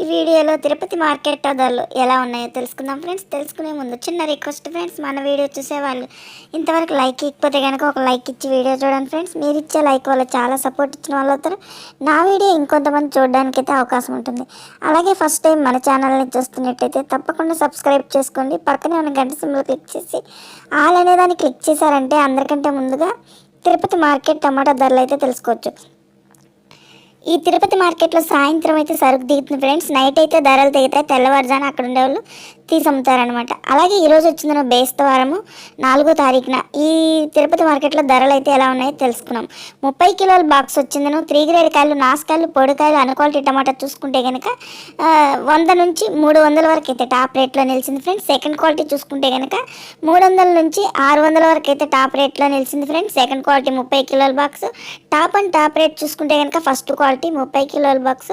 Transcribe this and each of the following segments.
ఈ వీడియోలో తిరుపతి మార్కెట్ ధరలు ఎలా ఉన్నాయో తెలుసుకుందాం ఫ్రెండ్స్. తెలుసుకునే ముందు చిన్న రిక్వెస్ట్ ఫ్రెండ్స్ మన వీడియో చూసేవాళ్ళు ఇంతవరకు లైక్ ఇకపోతే కనుక ఒక లైక్ ఇచ్చి వీడియో చూడండి ఫ్రెండ్స్. మీరు ఇచ్చే లైక్ వల్ల చాలా సపోర్ట్ ఇచ్చిన వాళ్ళు అవుతారు. నా వీడియో ఇంకొంతమంది చూడడానికి అయితే అవకాశం ఉంటుంది. అలాగే ఫస్ట్ టైం మన ఛానల్ని చూస్తున్నట్టయితే తప్పకుండా సబ్స్క్రైబ్ చేసుకోండి. పక్కనే ఉన్న గంట సింబల్ క్లిక్ చేసి ఆల్ అనే దాన్ని క్లిక్ చేశారంటే అందరికంటే ముందుగా తిరుపతి మార్కెట్ టమాటా ధరలు అయితే తెలుసుకోవచ్చు. ఈ తిరుపతి మార్కెట్లో సాయంత్రం అయితే సరుకు దిగుతుంది ఫ్రెండ్స్. నైట్ అయితే ధరలు దిగుతాయి. తెల్లవారుజాను అక్కడ ఉండేవాళ్ళు తీసి అమ్ముతారనమాట అలాగే ఈరోజు వచ్చిందిన బేస్తవారము నాలుగో తారీఖున. ఈ తిరుపతి మార్కెట్లో ధరలు అయితే ఎలా ఉన్నాయో తెలుసుకున్నాం. ముప్పై కిలోల బాక్స్ వచ్చిందను త్రీ గ్రేడ్ కాయలు నాసుకాయలు పొడికాయలు అనుక్వాలిటీ టమాటా చూసుకుంటే కనుక వంద నుంచి మూడు వందల వరకు అయితే టాప్ రేట్లో నిలిచింది ఫ్రెండ్స్. సెకండ్ క్వాలిటీ చూసుకుంటే కనుక మూడు వందల నుంచి ఆరు వందల వరకు అయితే టాప్ రేట్లో నిలిచింది ఫ్రెండ్స్. సెకండ్ క్వాలిటీ ముప్పై కిలోల box top and top rate చూసుకుంటే కనుక ఫస్ట్ క్వాలిటీ ముప్పై కిలోల బాక్స్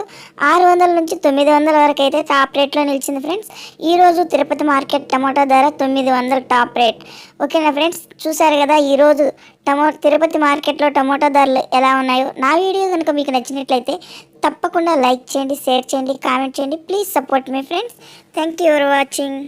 ఆరు వందల నుంచి తొమ్మిది వందల వరకు అయితే టాప్ రేట్లో నిలిచింది ఫ్రెండ్స్. ఈరోజు తిరుపతి మార్కెట్ టమాటా ధర తొమ్మిది వందల టాప్ రేట్. ఓకేనా ఫ్రెండ్స్? చూసారు కదా ఈరోజు టమో తిరుపతి మార్కెట్లో టమోటా ధరలు ఎలా ఉన్నాయో? నా వీడియో కనుక మీకు నచ్చినట్లయితే తప్పకుండా లైక్ చేయండి షేర్ చేయండి కామెంట్ చేయండి. Please support me friends. Thank you for watching.